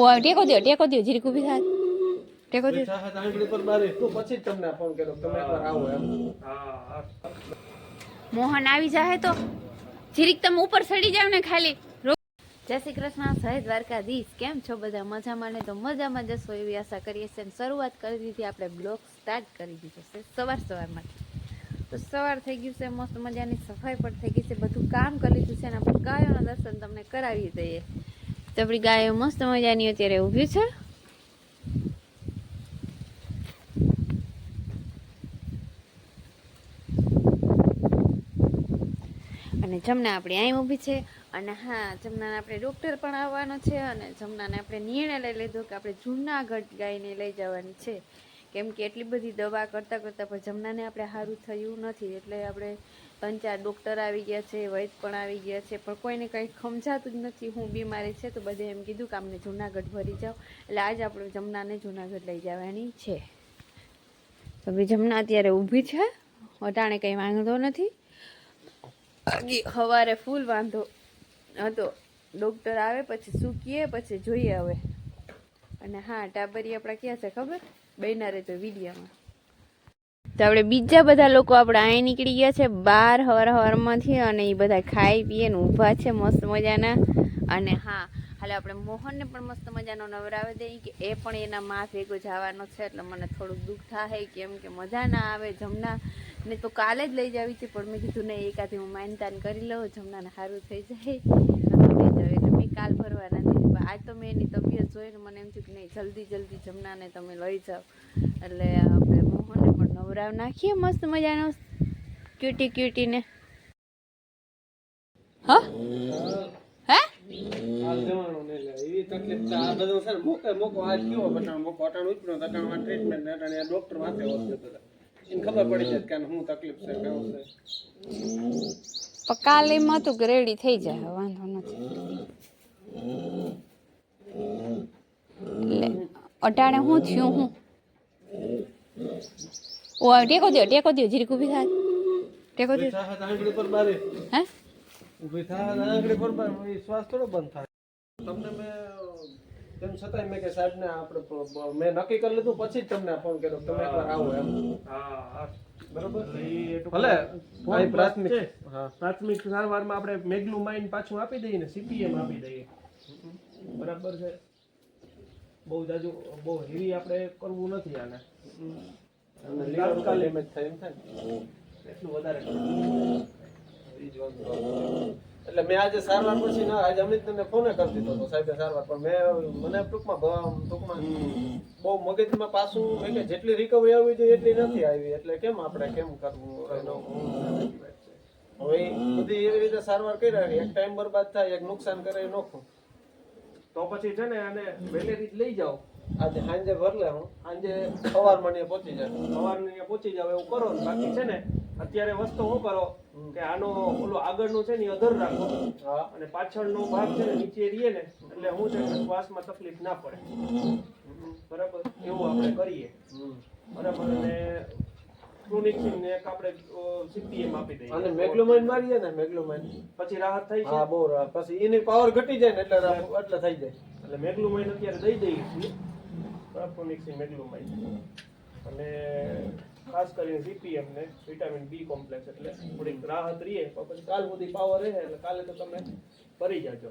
ઓ ટેકો દો ટેકો દો જીરી ઊભી થાય. ટેકો દો તો પછી તમને ફોન કર્યો તમે એકવાર આવો એમ. મોહન આવી જાય તો. જીરીક તમે ઉપર ચડી જાવ ને ખાલી. જય શ્રી કૃષ્ણ સહજ દ્વારકાધીશ. કેમ છો બધા? મજામાં ને તો મજામાં જશો એવી આશા કરીએ છીએ. શરૂઆત કરી દીધી આપણે બ્લોગ સ્ટાર્ટ કરી દીધો છે. સવાર સવારમાંથી તો સવાર થઈ ગયું છે મસ્ત મજાની સફાઈ પણ થઈ ગઈ છે. બધું કામ કરી લીધું છે અને આપણે ગાયોના દર્શન તમને કરાવી દઈએ. તો આપણી ગાયો મસ્ત મજાની અત્યારે ઊભી છે. અને જમના આપણે અહીં ઊભી છે. અને હા, જમનાને આપણે ડૉક્ટર પણ આવવાનો છે અને જમનાને આપણે નિર્ણય લઈ લીધો કે આપણે જૂનાગઢ ગાયને લઈ જવાની છે. કેમ કે એટલી બધી દવા કરતાં કરતાં પણ જમનાને આપણે સારું થયું નથી. એટલે આપણે ત્રણ ચાર ડૉક્ટર આવી ગયા છે, વૈદ પણ આવી ગયા છે, પણ કોઈને કંઈ સમજાતું જ નથી. હું બીમારી છે તો બધે એમ કીધું કે અમને જૂનાગઢ ભરી જાઓ. એટલે આજ આપણે જમનાને જૂનાગઢ લઈ જવાની છે. તો ભાઈ જમના અત્યારે ઊભી છે. અટાણે કંઈ વાંધો નથી. સવારે ફૂલ વાંધો હતો. ડૉક્ટર આવે પછી સૂકીએ, પછી જોઈએ હવે. અને હા, ટાબરી આપણા ક્યાં છે ખબર? બહેના તો વિડીયામાં. તો આપણે બીજા બધા લોકો આપણે અહીં નીકળી ગયા છે બાર હવાર હવારમાંથી અને એ બધા ખાઈ પીએ ને ઊભા છે મસ્ત મજાના. અને હા, હાલે આપણે મોહનને પણ મસ્ત મજાનો નવરાવી દઈએ કે એ પણ એના માં ભેગો જવાનો છે એટલે મને થોડુંક દુઃખ થાય કેમ કે મજા ના આવે જમના. ને તો કાલે જ લઈ જાવી છે પણ મેં કીધું નહીં એકાથી હું માનતાન કરી લઉં, જમનાને સારું થઈ જાય. એટલે ભરવાના નથી પણ આજ તો મેં એની તબિયત જોઈને મને એમ થયું કે નહીં જલ્દી જલ્દી જમનાને તમે લઈ જાઓ. એટલે આપણે મોહનને પણ નવરાવ નાખીએ. મસ્ત મજાનો ક્યુટી ક્યુટીને હા? હે? કાલે એમ હતું કે રેડી થઈ જાય. વાંધો નથી. અટાણે હું થયું હું? ઓ ટેકો દો ટેકો દો જીરીક ઊભી થાય. ટેકો દો હે? ઊભી થાય આંગળી પર બારે એ શ્વાસ થોડો બંધ થાય. તમને મેં તેમ છતાંય મેં કે સાહેબને આપણે પ- પ- મેં નક્કી કરી લીધું પછી જ તમને ફોન કર્યો તમે એકવાર આવો એમ. બરોબર? ભલે. પ્રાથમિક હા. પ્રાથમિક સારવારમાં આપણે મેગ્લુમાઇન પાછું આપી દઈએ ને સીપીએમ આપી દઈએ. બરાબર છે. બહુ જાજુ બહુ હેવી આપણે કરવું નથી આને. અને લીવર કા ડેમેજ થાય એમ થાય એટલું વધારે એટલે મેં આજે સારવાર પછી ના આજે અમિત ને ફોને કરી દીધો હતો સાહેબે સારવાર. પણ મેં મને ટૂંકમાં ટૂંકમાં બહુ મગજમાં પાછું એટલે જેટલી રિકવરી આવી જોઈએ એટલી નથી આવી. એટલે કેમ આપણે કેમ કરવું? એનો હવે. બધી એવી રીતે સારવાર કરી એક ટાઈમ બરબાદ થાય એક નુકસાન કરે એ નોખું તો પછી છે ને આને વહેલેથી જ લઈ જાઓ. આજે સાંજે ભરલે હું. સાંજે સવારમાં ને પહોંચી જાય સવારમાં અહીંયા પહોંચી જાવ એવું કરો. બાકી છે ને અત્યારે વસ્તુ શું કરો કે આનો ઓલો આગળનું છે ને અધર રાખો. હા. અને પાછળનો ભાગ છે ને નીચે રહીએ ને એટલે હું છે ને શ્વાસમાં તકલીફ ના પડે. બરાબર? એવું આપણે કરીએ. બરાબર અને ક્રોનિક્સિન ને એક આપણે સીપીએમ આપી દઈએ. અને મેગ્લોમાઇન મારીએ ને મેગ્લોમાઇન પછી રાહત થઈ છે હા બહુ રાહત. પછી એની પાવર ઘટી જાય ને એટલે એટલે થઈ જાય. એટલે મેગ્લોમાઇન અત્યારે દઈ દઈએ છીએ. ક્રોનિક્સિન મેગ્લુમાઇન અને ખાસ કરીને સીપીએમ ને વિટામિન બી કોમ્પ્લેક્સ એટલે થોડીક રાહત રહીએ પછી કાલ સુધી પાવર રહે એટલે કાલે તો તમે ભરી જાજો.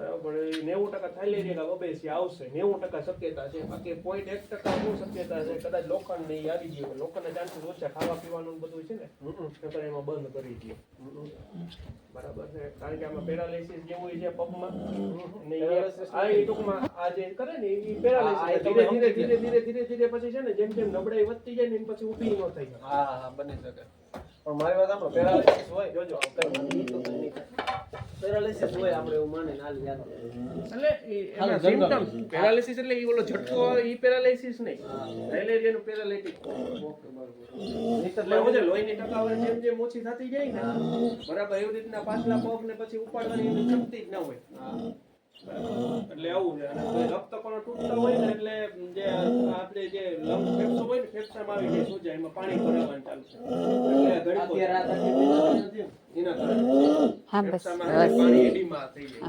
બરાબર. નેવું ટકા થાઇલેરિયા ઓબેસી આવશે. નેવું ટકા શક્યતા છે. બાકી પોઈન્ટ એક ટકા શું શક્યતા છે? કદાચ લોખંડ નહીં આવી ગયું. લોખંડના ચાન્સીસ ઓછા ખાવા પીવાનું બધું છે ને? નકર એમાં બંધ કરી દઈએ બરાબર છે. કારણ કે આમાં પેરાલિસિસ જેવું છે પગમાં. આ ટૂંકમાં આ જે કરે ને એ પેરાલિસિસ ધીરે ધીરે ધીરે ધીરે ધીરે ધીરે પછી છે ને જેમ જેમ નબળાઈ વધતી જાય ને એમ પછી ઊભી ન થઈ હા હા બની શકે. પણ મારી વાત આપણે પેરાલિસિસ હોય જોજો પેરાલિસિસ હોય આપણે એવું માને હાલ યાદ એટલે એના symptoms, paralysis એટલે ઈ ઓલો ઝટકો ઈ પેરાલિસિસ નહીં. મેલેરિયાનું પેરાલિટિક ઓકે બરોબર. લોહીની ટકાવારી જેમ જેમ ઓછી થતી જાય ને બરાબર એવી રીતના પાછલા પગ ને પછી ઉપાડવાની શક્તિ જ ના હોય? એટલે આવું છે. અને રક્ત કણો તૂટતા હોય ને એટલે જે આપણે જે લંગ ફેફસો હોય ને ફેફસામાં આવી જાય સોજા એમાં પાણી ભરાવાનું ચાલુ એટલે? એના કારણે. ફેફસામાં પાણી એડીમાં થઈ જાય.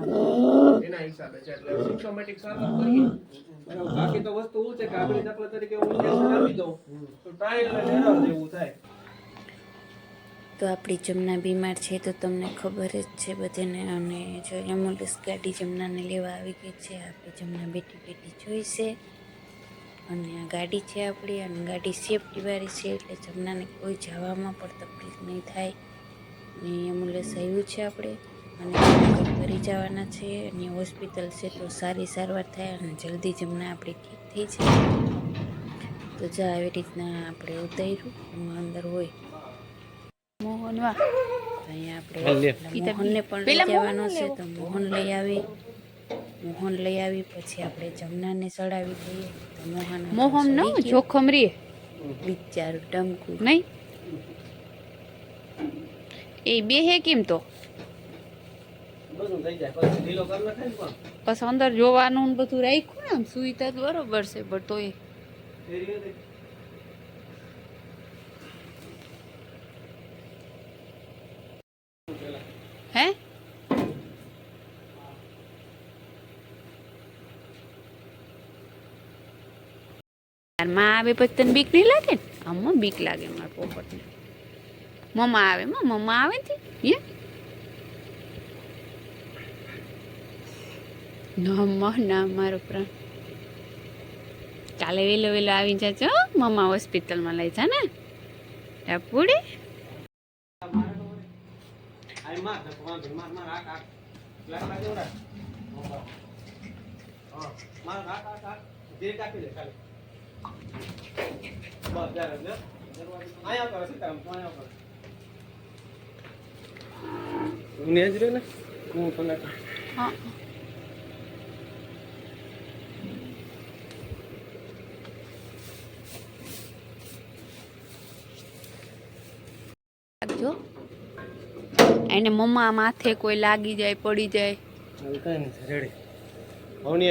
એના હિસાબે છે. એટલે સિસ્ટમેટિક સારવાર કરીએ. બાકી તો વસ્તુ શું છે કે આગળ દાખલા તરીકે હું આપી દઉં. તો ટ્રાયલ અને error જેવું થાય. તો આપણી જમના બીમાર છે તો તમને ખબર જ છે બધાને. અને જો એમ્બ્યુલન્સ ગાડી જમનાને લેવા આવી ગઈ છે, આપણે જમના બેટી બેટી જોઈશે અને આ ગાડી છે આપણી, અને ગાડી સેફટીવાળી છે, એટલે જમનાને કોઈ જવામાં પણ તકલીફ નહીં થાય. અને એમ્બ્યુલન્સ આવ્યું છે આપણે, અને ફરી જવાના છે, અને હોસ્પિટલ છે તો સારી સારવાર થાય, અને જલ્દી જમના આપણે ઠીક થઈ જાય. તો જા આવી રીતના આપણે ઉતાર્યું અંદર હોય. મોહન વાહ. અહીંયા આપણે મોહનને પણ લઈ જવાનો છે તો મોહન લઈ આવી. મોહન લઈ આવી પછી આપણે જમનાને ચડાવી દઈએ. તો મોહન મોહમ ન જોખમ રે. બિચારું ટમકું નહીં? એ બે હે કેમ તો? બધું થઈ જાય પછી અંદર જોવાનું ને બધું રાખ્યું ને આમ સુવિધા તો બરોબર છે પણ તો એ ફેરી હતી. હે તાર માં આવે પછી તને બીક નહીં લાગે ને? આમાં બીક લાગે મારા પોપટને. મમ્મા આવે મમ્મા આવે ને હે ના ના મારો પ્રાણ. કાલે વેલો વેલો આવી જાજો મમ્મા હોસ્પિટલમાં લઈ જા ને. ટપુડી. માર, એને મમ્મા માથે કોઈ લાગી જાય પડી જાય કઈ નથી રેડી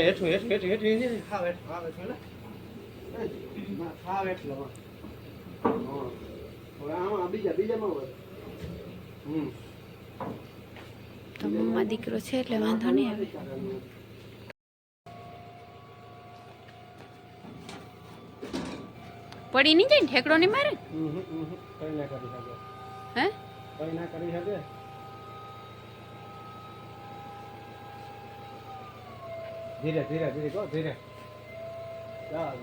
હેઠું હેઠું હેઠું હેઠું. હાવ હેઠું હાવ આમાં બીજા બીજામાં હોય. હમ. તો મમ્મા દીકરો છે એટલે વાંધો નહીં આવે. પડી નહીં જાય ને ઠેકડો નહીં મારે? હમ, હમ, હમ. કઈ ના કરી શકે. હે? કઈ ના કરી શકે? ધીરે ધીરે ધીરે કહો ધીરે. ચાલ.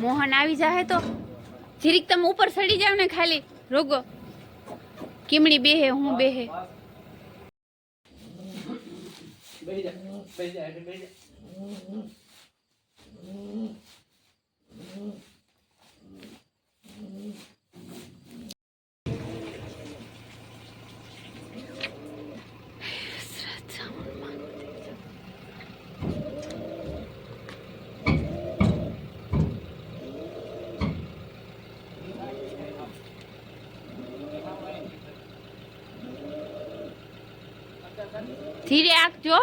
મોહન આવી જાહે તો. જીરીક તમે ઉપર ચડી જાવ ને ખાલી. રોગો. કીમડી બેહે હું બેહે. બેહી જા બેહી જા ધીરે આંકજો.